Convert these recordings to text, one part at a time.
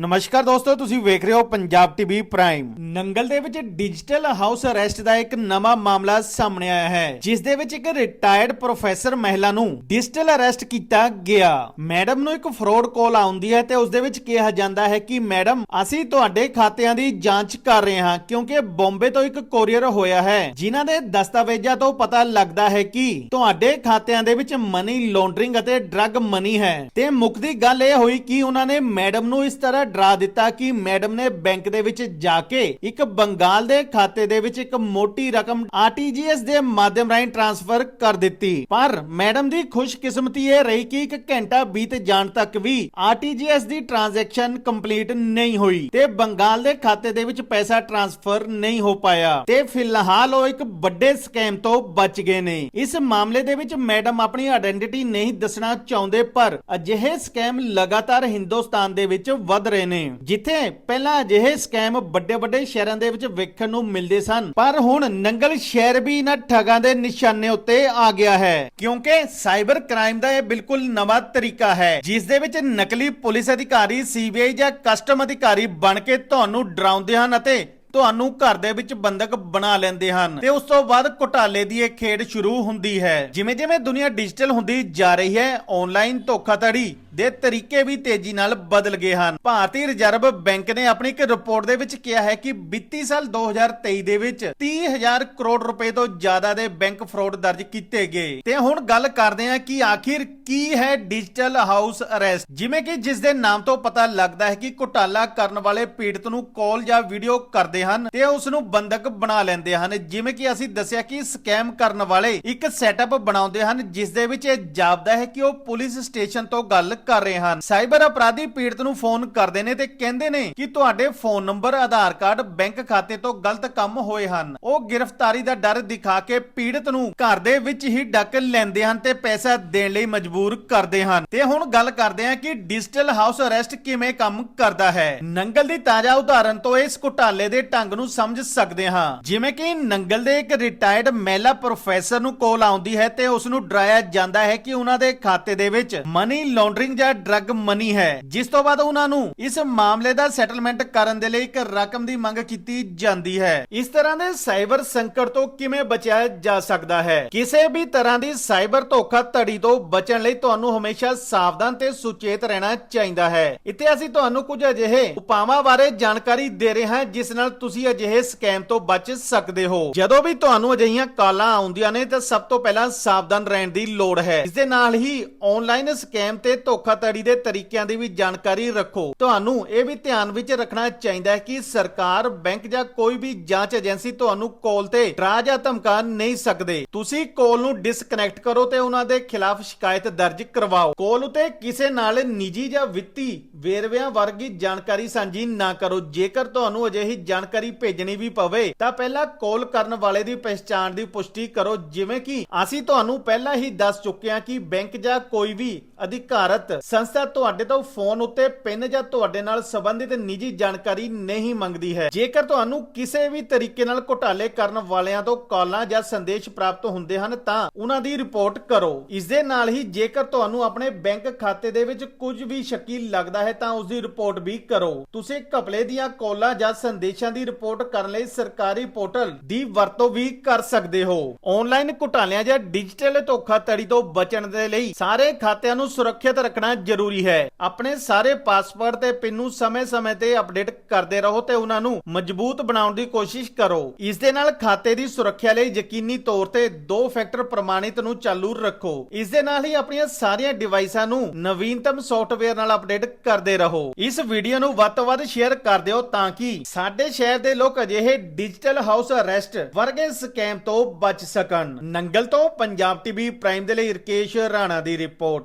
ਨਮਸਕਾਰ ਦੋਸਤੋ, ਤੁਸੀਂ ਵੇਖ ਰਹੇ ਹੋ ਪੰਜਾਬ ਟੀਵੀ ਪ੍ਰਾਈਮ। ਨੰਗਲ ਦੇ ਵਿੱਚ ਡਿਜੀਟਲ ਹਾਊਸ ਅਰੈਸਟ ਦਾ ਇੱਕ ਨਵਾਂ ਮਾਮਲਾ ਸਾਹਮਣੇ ਆਇਆ ਹੈ, ਜਿਸ ਦੇ ਵਿੱਚ ਇੱਕ ਰਿਟਾਇਰਡ ਪ੍ਰੋਫੈਸਰ ਮਹਿਲਾ ਨੂੰ ਡਿਜੀਟਲ ਅਰੈਸਟ ਕੀਤਾ ਗਿਆ। ਮੈਡਮ ਨੂੰ ਇੱਕ ਫਰਾਡ ਕਾਲ ਆਉਂਦੀ ਹੈ ਤੇ ਉਸ ਦੇ ਵਿੱਚ ਕਿਹਾ ਜਾਂਦਾ ਹੈ ਕਿ, ਮੈਡਮ, ਅਸੀਂ ਤੁਹਾਡੇ ਖਾਤਿਆਂ ਦੀ ਜਾਂਚ ਕਰ ਰਹੇ ਹਾਂ, ਕਿਉਂਕਿ ਬੰਬੇ ਤੋਂ ਇੱਕ ਕੋਰੀਅਰ ਹੋਇਆ ਹੈ, ਜਿਨ੍ਹਾਂ ਦੇ ਦਸਤਾਵੇਜ਼ਾਂ ਤੋਂ ਪਤਾ ਲੱਗਦਾ ਹੈ ਕਿ ਤੁਹਾਡੇ ਖਾਤਿਆਂ ਦੇ ਵਿੱਚ ਮਨੀ ਲੌਂਡਰਿੰਗ ਅਤੇ ਡਰੱਗ ਮਨੀ ਹੈ। ਤੇ ਮੁੱਕਦੀ ਗੱਲ ਇਹ ਹੋਈ ਕਿ ਉਹਨਾਂ ਨੇ ਮੈਡਮ ਨੂੰ ਇਸ ਤਰ੍ਹਾਂ ਡਰਾ ਦਿੱਤਾ ਕਿ ਮੈਡਮ ਨੇ ਬੈਂਕ ਦੇ ਵਿੱਚ ਜਾ ਕੇ ਇੱਕ ਬੰਗਾਲ ਦੇ ਖਾਤੇ ਦੇ ਵਿੱਚ ਇੱਕ ਮੋਟੀ ਰਕਮ ਆਰਟੀਜੀਐਸ ਦੇ ਮਾਧਿਅਮ ਰਾਹੀਂ ਟ੍ਰਾਂਸਫਰ ਕਰ ਦਿੱਤੀ। ਪਰ ਮੈਡਮ ਦੀ ਖੁਸ਼ਕਿਸਮਤੀ ਇਹ ਰਹੀ ਕਿ ਇੱਕ ਘੰਟਾ ਬੀਤ ਜਾਣ ਤੱਕ ਵੀ ਆਰਟੀਜੀਐਸ ਦੀ ਟ੍ਰਾਂਜੈਕਸ਼ਨ ਕੰਪਲੀਟ ਨਹੀਂ ਹੋਈ ਤੇ ਬੰਗਾਲ ਦੇ ਖਾਤੇ ਦੇ ਵਿੱਚ ਪੈਸਾ ਟ੍ਰਾਂਸਫਰ ਨਹੀਂ ਹੋ ਪਾਇਆ। ਤੇ ਫਿਲਹਾਲ ਉਹ ਇੱਕ ਵੱਡੇ ਸਕੈਮ ਤੋਂ ਬਚ ਗਏ ਨੇ। ਇਸ ਮਾਮਲੇ ਦੇ ਵਿੱਚ ਮੈਡਮ ਆਪਣੀ ਆਇਡੈਂਟੀਟੀ ਨਹੀਂ ਦੱਸਣਾ ਚਾਹੁੰਦੇ, ਪਰ ਅਜਿਹੇ ਸਕੈਮ ਲਗਾਤਾਰ ਹਿੰਦੁਸਤਾਨ ਦੇ ਵਿੱਚ ਵੱਧ ਰਹੇ ਨੇ। ਜਿੱਥੇ ਪਹਿਲਾਂ ਅਜਿਹੇ ਸਕੈਮ ਵੱਡੇ ਵੱਡੇ ਸ਼ਹਿਰਾਂ ਦੇ ਵਿੱਚ ਵੇਖਣ ਨੂੰ ਮਿਲਦੇ ਸਨ, ਪਰ ਹੁਣ ਨੰਗਲ ਸ਼ਹਿਰ ਵੀ ਇਹਨਾਂ ਠੱਗਾਂ ਦੇ ਨਿਸ਼ਾਨੇ ਉੱਤੇ ਆ ਗਿਆ ਹੈ। ਕਿਉਂਕਿ ਸਾਈਬਰ ਕ੍ਰਾਈਮ ਦਾ ਇਹ ਬਿਲਕੁਲ ਨਵਾਂ ਤਰੀਕਾ ਹੈ, ਜਿਸ ਦੇ ਵਿੱਚ ਨਕਲੀ ਪੁਲਿਸ ਅਧਿਕਾਰੀ ਸੀਬੀਆਈ ਜਾਂ ਕਸਟਮ ਅਧਿਕਾਰੀ ਬਣ ਕੇ ਤੁਹਾਨੂੰ ਡਰਾਉਂਦੇ ਹਨ ਅਤੇ ਤੁਹਾਨੂੰ ਘਰ ਦੇ ਵਿੱਚ ਬੰਦਕ ਬਣਾ ਲੈਂਦੇ ਹਨ। ਤੇ ਉਸ ਤੋਂ ਬਾਅਦ ਘੁਟਾਲੇ ਦੀ ਇਹ ਖੇਡ ਸ਼ੁਰੂ ਹੁੰਦੀ ਹੈ। ਜਿਵੇਂ ਜਿਵੇਂ ਦੁਨੀਆ ਡਿਜੀਟਲ ਹੁੰਦੀ ਜਾ ਰਹੀ ਹੈ ਆਨਲਾਈਨ ਧੋਖਾਧੜੀ ਦੇ ਤਰੀਕੇ ਵੀ ਤੇਜ਼ੀ ਨਾਲ ਬਦਲ ਗਏ ਹਨ। ਭਾਰਤੀ ਰਿਜ਼ਰਵ ਬੈਂਕ ਨੇ ਆਪਣੀ ਇੱਕ ਰਿਪੋਰਟ ਦੇ ਵਿੱਚ ਕਿਹਾ ਹੈ ਕਿ ਵਿੱਤੀ ਸਾਲ 2023 ਦੇ ਵਿੱਚ 30000 ਕਰੋੜ ਰੁਪਏ ਤੋਂ ਜ਼ਿਆਦਾ ਦੇ ਬੈਂਕ ਫਰਾਡ ਦਰਜ ਕੀਤੇ ਗਏ। ਤੇ ਹੁਣ ਗੱਲ ਕਰਦੇ ਹਾਂ ਕਿ ਆਖਿਰ ਕੀ ਹੈ ਡਿਜੀਟਲ ਹਾਊਸ ਅਰੈਸਟ? ਜਿਵੇਂ ਕਿ ਜਿਸ ਦੇ ਨਾਮ ਤੋਂ ਪਤਾ ਲੱਗਦਾ ਹੈ ਕਿ ਘੁਟਾਲਾ ਕਰਨ ਵਾਲੇ ਪੀੜਤ ਨੂੰ ਕਾਲ ਜਾਂ ਵੀਡੀਓ ਕਰਦੇ ਹਨ ਤੇ ਉਸ ਨੂੰ ਬੰਦਕ ਬਣਾ ਲੈਂਦੇ ਹਨ। ਜਿਵੇਂ ਕਿ ਅਸੀਂ ਦੱਸਿਆ ਕਿ ਸਕੈਮ ਕਰਨ ਵਾਲੇ ਇੱਕ ਸੈਟਅਪ ਬਣਾਉਂਦੇ ਹਨ, ਜਿਸ ਦੇ ਵਿੱਚ ਇਹ ਜਾਪਦਾ ਹੈ ਕਿ ਉਹ ਪੁਲਿਸ ਸਟੇਸ਼ਨ ਤੋਂ ਗੱਲ ਕਰ ਰਹੇ ਹਨ। ਸਾਈਬਰ ਅਪਰਾਧੀ ਪੀੜਤ ਨੂੰ ਫੋਨ ਕਰਦੇ ਨੇ ਤੇ ਕਹਿੰਦੇ ਨੇ ਕਿ ਤੁਹਾਡੇ phone number, Aadhaar card, bank ਖਾਤੇ ਤੋਂ ਗਲਤ ਕੰਮ ਹੋਏ ਹਨ। ਉਹ ਗ੍ਰਿਫਤਾਰੀ ਦਾ ਡਰ ਦਿਖਾ ਕੇ ਪੀੜਤ ਨੂੰ ਘਰ ਦੇ ਵਿੱਚ ਹੀ ਡੱਕ ਲੈਂਦੇ ਹਨ ਤੇ ਪੈਸਾ ਦੇਣ ਲਈ ਮਜਬੂਰ ਕਰਦੇ ਹਨ। ਤੇ ਹੁਣ ਗੱਲ ਕਰਦੇ ਹਾਂ ਕਿ ਡਿਜੀਟਲ ਹਾਊਸ ਅਰੈਸਟ ਕਿਵੇਂ ਕੰਮ ਕਰਦਾ ਹੈ। ਨੰਗਲ ਦੀ ਤਾਜ਼ਾ ਉਦਾਹਰਨ ਤੋਂ ਇਸ ਘੁਟਾਲੇ ਦੇ ਢੰਗ ਨੂੰ ਸਮਝ ਸਕਦੇ ਹਾਂ। ਜਿਵੇਂ ਕਿ ਨੰਗਲ ਦੇ ਇੱਕ ਰਿਟਾਇਰਡ ਮਹਿਲਾ ਪ੍ਰੋਫੈਸਰ ਨੂੰ ਕੋਲ ਆਉਂਦੀ ਹੈ ਤੇ ਉਸ ਨੂੰ ਡਰਾਇਆ ਜਾਂਦਾ ਹੈ ਕਿ ਉਹਨਾਂ ਦੇ ਖਾਤੇ ਦੇ ਵਿੱਚ ਮਨੀ ਲਾਂਡਰਿੰਗ ਜਾਂ ਡਰੱਗ ਮਨੀ ਹੈ। ਜਿਸ ਤੋਂ ਬਾਅਦ ਉਹਨਾਂ ਨੂੰ ਇਸ ਮਾਮਲੇ ਦਾ ਸੈਟਲਮੈਂਟ ਕਰਨ ਦੇ ਲਈ ਇੱਕ ਰਕਮ ਦੀ ਮੰਗ ਕੀਤੀ ਜਾਂਦੀ ਹੈ। ਇਸ ਤਰ੍ਹਾਂ ਦੇ ਸਾਈਬਰ ਸੰਕਟ ਤੋਂ ਕਿਵੇਂ ਬਚਿਆ ਜਾ ਸਕਦਾ ਹੈ? ਕਿਸੇ ਵੀ ਤਰ੍ਹਾਂ ਦੀ ਸਾਈਬਰ ਧੋਖਾਧੜੀ ਤੋਂ ਬਚਣ ਲਈ ਤੁਹਾਨੂੰ ਹਮੇਸ਼ਾ ਸਾਵਧਾਨ ਤੇ ਸੁਚੇਤ ਰਹਿਣਾ ਚਾਹੀਦਾ ਹੈ। ਇੱਥੇ ਅਸੀਂ ਤੁਹਾਨੂੰ ਕੁਝ ਅਜਿਹੇ ਉਪਾਵਾਂ ਬਾਰੇ ਜਾਣਕਾਰੀ ਦੇ ਰਹੇ ਹਾਂ, ਜਿਸ ਨਾਲ ਤੁਸੀਂ ਅਜਿਹੇ ਸਕੈਮ ਤੋਂ ਬਚ ਸਕਦੇ ਹੋ। ਜਦੋਂ ਵੀ ਤੁਹਾਨੂੰ ਅਜਿਹੀਆਂ ਕਾਲਾਂ ਆਉਂਦੀਆਂ ਨੇ, ਤਾਂ ਸਭ ਤੋਂ ਪਹਿਲਾਂ ਸਾਵਧਾਨ ਰਹਿਣ ਦੀ ਲੋੜ ਹੈ। ਇਸ ਦੇ ਨਾਲ ਹੀ ਆਨਲਾਈਨ ਸਕੈਮ ਤੇ ਧੋਖਾਧੜੀ ਦੇ ਤਰੀਕਿਆਂ ਦੀ ਵੀ ਜਾਣਕਾਰੀ ਰੱਖੋ। ਤੁਹਾਨੂੰ ਇਹ ਵੀ ਧਿਆਨ ਵਿੱਚ ਰੱਖਣਾ ਚਾਹੀਦਾ ਹੈ ਕਿ ਸਰਕਾਰ, ਬੈਂਕ ਜਾਂ ਕੋਈ ਵੀ ਜਾਂਚ ਏਜੰਸੀ ਤੁਹਾਨੂੰ ਕਾਲ ਤੇ ਡਰਾ ਜਾਂ ਧਮਕਾ ਨਹੀਂ ਸਕਦੇ। ਤੁਸੀਂ ਕਾਲ ਨੂੰ ਡਿਸਕਨੈਕਟ ਕਰੋ ਤੇ ਉਹਨਾਂ ਦੇ ਖਿਲਾਫ ਸ਼ਿਕਾਇਤ ਦਰਜ ਕਰਵਾਓ। ਕਾਲ ਉਤੇ ਕਿਸੇ ਨਾਲ ਨਿੱਜੀ ਜਾਂ ਵਿੱਤੀ ਵੇਰਵਿਆਂ ਵਰਗੀ ਜਾਣਕਾਰੀ ਸਾਂਝੀ ਨਾ ਕਰੋ। ਜੇਕਰ ਤੁਹਾਨੂੰ ਅਜਿਹੀ ਜਾਣਕਾਰੀ ਭੇਜਣੀ ਵੀ ਪਵੇ, ਤਾਂ ਪਹਿਲਾਂ ਕਾਲ ਕਰਨ ਵਾਲੇ ਦੀ ਪਛਾਣ ਦੀ ਪੁਸ਼ਟੀ ਕਰੋ। ਜਿਵੇਂ ਕਿ ਅਸੀਂ ਤੁਹਾਨੂੰ ਪਹਿਲਾਂ ਹੀ ਦੱਸ ਚੁੱਕੇ ਹਾਂ ਕਿ ਬੈਂਕ ਜਾਂ ਕੋਈ ਵੀ ਅਧਿਕਾਰਤ ਸੰਸਥਾ ਤੁਹਾਡੇ ਤੋਂ ਫੋਨ ਉੱਤੇ, ਪਿੰਨ ਜਾਂ ਤੁਹਾਡੇ ਨਾਲ ਸੰਬੰਧਿਤ ਨਿੱਜੀ ਜਾਣਕਾਰੀ ਨਹੀਂ ਮੰਗਦੀ ਹੈ। ਜੇਕਰ ਤੁਹਾਨੂੰ ਕਿਸੇ ਵੀ ਤਰੀਕੇ ਨਾਲ ਘੁਟਾਲੇ ਕਰਨ ਵਾਲਿਆਂ ਤੋਂ ਕਾਲਾਂ ਜਾਂ ਸੰਦੇਸ਼ ਪ੍ਰਾਪਤ ਹੁੰਦੇ ਹਨ, ਤਾਂ ਉਹਨਾਂ ਦੀ ਰਿਪੋਰਟ ਕਰੋ। ਇਸ ਦੇ ਨਾਲ ਹੀ ਜੇਕਰ ਤੁਹਾਨੂੰ ਆਪਣੇ ਬੈਂਕ ਖਾਤੇ ਦੇ ਵਿੱਚ ਕੁਝ ਵੀ ਸ਼ੱਕੀ ਲੱਗਦਾ ਹੈ, ਤਾਂ ਉਸ ਦੀ ਰਿਪੋਰਟ ਵੀ ਕਰੋ। ਤੁਸੀਂ ਘਪਲੇ ਦੀਆਂ ਕਾਲਾਂ ਜਾਂ ਸੰਦੇਸ਼ਾਂ ਦੀ ਰਿਪੋਰਟ ਕਰਨ ਲਈ ਸਰਕਾਰੀ ਪੋਰਟਲ ਦੀ ਵਰਤੋਂ ਵੀ ਕਰ ਸਕਦੇ ਹੋ। ਆਨਲਾਈਨ ਘੁਟਾਲਿਆਂ ਜਾਂ ਡਿਜੀਟਲ ਧੋਖਾਧੜੀ ਤੋਂ ਬਚਣ ਦੇ ਲਈ ਸਾਰੇ ਖਾਤਿਆਂ ਨੂੰ ਸੁਰੱਖਿਅਤ ਰੱਖਣਾ ਜ਼ਰੂਰੀ ਹੈ। ਆਪਣੇ ਸਾਰੇ ਪਾਸਵਰਡ ਤੇ ਪਿੰਨ ਨੂੰ ਸਮੇਂ-ਸਮੇਂ ਤੇ ਅਪਡੇਟ ਕਰਦੇ ਰਹੋ ਤੇ ਉਹਨਾਂ ਨੂੰ ਮਜ਼ਬੂਤ ਬਣਾਉਣ ਦੀ ਕੋਸ਼ਿਸ਼ ਕਰੋ। ਇਸ ਦੇ ਨਾਲ ਖਾਤੇ ਦੀ ਸੁਰੱਖਿਆ ਲਈ ਯਕੀਨੀ ਤੌਰ ਤੇ ਦੋ ਫੈਕਟਰ ਪ੍ਰਮਾਣਿਤ ਨੂੰ ਚਾਲੂ ਰੱਖੋ। ਇਸ ਦੇ ਨਾਲ ਹੀ ਆਪਣੀਆਂ ਸਾਰੀਆਂ ਡਿਵਾਈਸਾਂ ਨੂੰ ਨਵੀਨਤਮ ਸੌਫਟਵੇਅਰ ਨਾਲ ਅਪਡੇਟ ਕਰਦੇ ਰਹੋ। ਇਸ ਵੀਡੀਓ ਨੂੰ ਵੱਧ ਤੋਂ ਵੱਧ ਸ਼ੇਅਰ ਕਰ ਦਿਓ ਤਾਂ ਕਿ ਸਾਡੇ ਸ਼ਹਿਰ ਦੇ ਲੋਕ ਅਜਿਹੇ ਡਿਜੀਟਲ ਹਾਊਸ ਅਰੈਸਟ ਵਰਗੇ ਸਕੈਮ ਤੋਂ ਬਚ ਸਕਣ। ਨੰਗਲ ਤੋਂ ਪੰਜਾਬ ਟੀਵੀ ਪ੍ਰਾਈਮ ਦੇ ਲਈ ਰਕੇਸ਼ ਰਾਣਾ ਦੀ ਰਿਪੋਰਟ।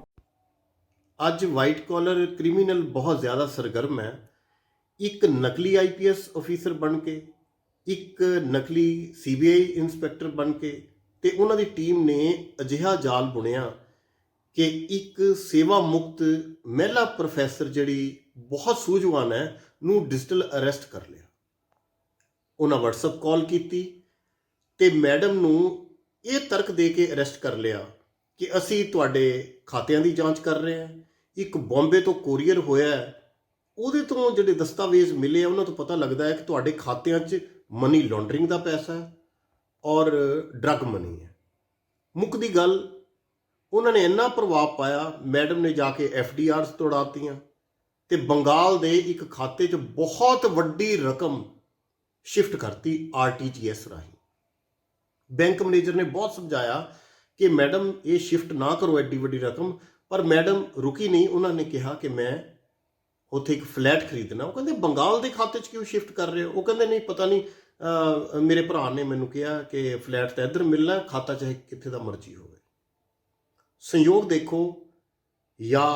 ਅੱਜ ਵਾਈਟ ਕਾਲਰ ਕ੍ਰਿਮੀਨਲ ਬਹੁਤ ਜ਼ਿਆਦਾ ਸਰਗਰਮ ਹੈ। ਇੱਕ ਨਕਲੀ ਆਈਪੀਐਸ ਅਫੀਸਰ ਬਣ ਕੇ, ਇੱਕ ਨਕਲੀ ਸੀਬੀਆਈ ਇਨਸਪੈਕਟਰ ਬਣ ਕੇ ਤੇ ਉਹਨਾਂ ਦੀ ਟੀਮ ਨੇ ਅਜਿਹਾ ਜਾਲ ਬੁਣਿਆ ਕਿ ਇੱਕ ਸੇਵਾ ਮੁਕਤ ਮਹਿਲਾ ਪ੍ਰੋਫੈਸਰ ਜਿਹੜੀ ਬਹੁਤ ਸੂਝਵਾਨ ਹੈ, ਨੂੰ ਡਿਜੀਟਲ ਅਰੈਸਟ ਕਰ ਲਿਆ। ਉਹਨਾਂ WhatsApp ਕਾਲ ਕੀਤੀ ਤੇ ਮੈਡਮ ਨੂੰ ਇਹ ਤਰਕ ਦੇ ਕੇ ਅਰੈਸਟ ਕਰ ਲਿਆ। ਕਿ ਅਸੀਂ ਤੁਹਾਡੇ ਖਾਤਿਆਂ ਦੀ ਜਾਂਚ ਕਰ ਰਹੇ ਹਾਂ। ਇੱਕ ਬੰਬੇ ਤੋਂ ਕੋਰੀਅਰ ਹੋਇਆ ਉਹਦੇ ਤੋਂ ਜਿਹੜੇ ਦਸਤਾਵੇਜ਼ ਮਿਲੇ ਆ, ਉਹਨਾਂ ਤੋਂ ਪਤਾ ਲੱਗਦਾ ਹੈ ਕਿ ਤੁਹਾਡੇ ਖਾਤਿਆਂ 'ਚ ਮਨੀ ਲਾਂਡਰਿੰਗ ਦਾ ਪੈਸਾ ਹੈ ਔਰ ਡਰੱਗ ਮਨੀ ਹੈ। ਮੁੱਕ ਦੀ ਗੱਲ, ਉਹਨਾਂ ਨੇ ਇੰਨਾ ਪ੍ਰਭਾਵ ਪਾਇਆ, ਮੈਡਮ ਨੇ ਜਾ ਕੇ ਐਫ ਡੀ ਆਰਸ ਤੋੜਾਤੀਆਂ ਤੇ ਬੰਗਾਲ ਦੇ ਇੱਕ ਖਾਤੇ 'ਚ ਬਹੁਤ ਵੱਡੀ ਰਕਮ ਸ਼ਿਫਟ ਕਰਤੀ ਆਰਟੀਜੀਐਸ ਰਾਹੀਂ। ਬੈਂਕ ਮੈਨੇਜਰ ਨੇ ਬਹੁਤ ਸਮਝਾਇਆ ਕਿ ਮੈਡਮ, ਇਹ ਸ਼ਿਫਟ ਨਾ ਕਰੋ ਐਡੀ ਵੱਡੀ ਰਕਮ। ਪਰ ਮੈਡਮ ਰੁਕੀ ਨਹੀਂ। ਉਹਨਾਂ ਨੇ ਕਿਹਾ ਕਿ ਮੈਂ ਉੱਥੇ ਇੱਕ ਫਲੈਟ ਖਰੀਦਣਾ। ਉਹ ਕਹਿੰਦੇ, ਬੰਗਾਲ ਦੇ ਖਾਤੇ 'ਚ ਕਿਉਂ ਸ਼ਿਫਟ ਕਰ ਰਹੇ ਹੋ? ਉਹ ਕਹਿੰਦੇ, ਨਹੀਂ, ਪਤਾ ਨਹੀਂ ਮੇਰੇ ਭਰਾ ਨੇ ਮੈਨੂੰ ਕਿਹਾ ਕਿ ਫਲੈਟ ਤਾਂ ਇੱਧਰ ਮਿਲਣਾ, ਖਾਤਾ ਚਾਹੇ ਕਿੱਥੇ ਦਾ ਮਰਜ਼ੀ ਹੋਵੇ। ਸੰਯੋਗ ਦੇਖੋ ਜਾਂ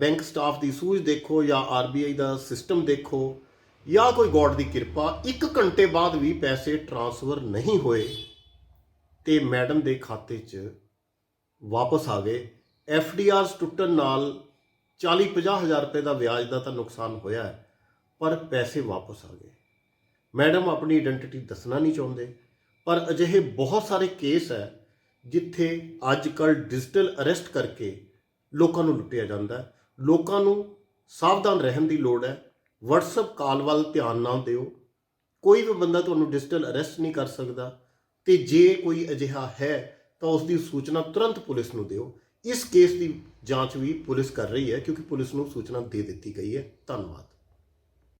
ਬੈਂਕ ਸਟਾਫ ਦੀ ਸੂਝ ਦੇਖੋ ਜਾਂ ਆਰਬੀਆਈ ਦਾ ਸਿਸਟਮ ਦੇਖੋ ਜਾਂ ਕੋਈ ਗੋਡ ਦੀ ਕਿਰਪਾ 1 ਘੰਟੇ ਬਾਅਦ ਵੀ ਪੈਸੇ ਟ੍ਰਾਂਸਫਰ ਨਹੀਂ ਹੋਏ। ਤੇ ਮੈਡਮ ਦੇ ਖਾਤੇ 'ਚ ਵਾਪਸ ਆ ਗਏ। ਐਫ ਡੀ ਆਰਸ ਟੁੱਟਣ ਨਾਲ 40-50 ਹਜ਼ਾਰ ਰੁਪਏ ਦਾ ਵਿਆਜ ਦਾ ਤਾਂ ਨੁਕਸਾਨ ਹੋਇਆ ਹੈ, ਪਰ ਪੈਸੇ ਵਾਪਸ ਆ ਗਏ। ਮੈਡਮ ਆਪਣੀ ਆਇਡੈਂਟੀਟੀ ਦੱਸਣਾ ਨਹੀਂ ਚਾਹੁੰਦੇ, ਪਰ ਅਜਿਹੇ ਬਹੁਤ ਸਾਰੇ ਕੇਸ ਹੈ ਜਿੱਥੇ ਅੱਜ ਕੱਲ ਡਿਜੀਟਲ ਅਰੈਸਟ ਕਰਕੇ ਲੋਕਾਂ ਨੂੰ ਲੁੱਟਿਆ ਜਾਂਦਾ ਹੈ। ਲੋਕਾਂ ਨੂੰ ਸਾਵਧਾਨ ਰਹਿਣ ਦੀ ਲੋੜ ਹੈ। WhatsApp ਕਾਲ ਵੱਲ ਧਿਆਨ ਨਾ ਦਿਓ। ਕੋਈ ਵੀ ਬੰਦਾ ਤੁਹਾਨੂੰ ਡਿਜੀਟਲ ਅਰੈਸਟ ਨਹੀਂ ਕਰ ਸਕਦਾ। ਤੇ ਜੇ ਕੋਈ ਅਜਿਹਾ ਹੈ, ਤਾਂ ਉਸ ਦੀ ਸੂਚਨਾ ਤੁਰੰਤ ਪੁਲਿਸ ਨੂੰ ਦਿਓ। ਇਸ ਕੇਸ ਦੀ ਜਾਂਚ ਵੀ ਪੁਲਿਸ ਕਰ ਰਹੀ ਹੈ, ਕਿਉਂਕਿ ਪੁਲਿਸ ਨੂੰ ਸੂਚਨਾ ਦੇ ਦਿੱਤੀ ਗਈ ਹੈ। ਧੰਨਵਾਦ।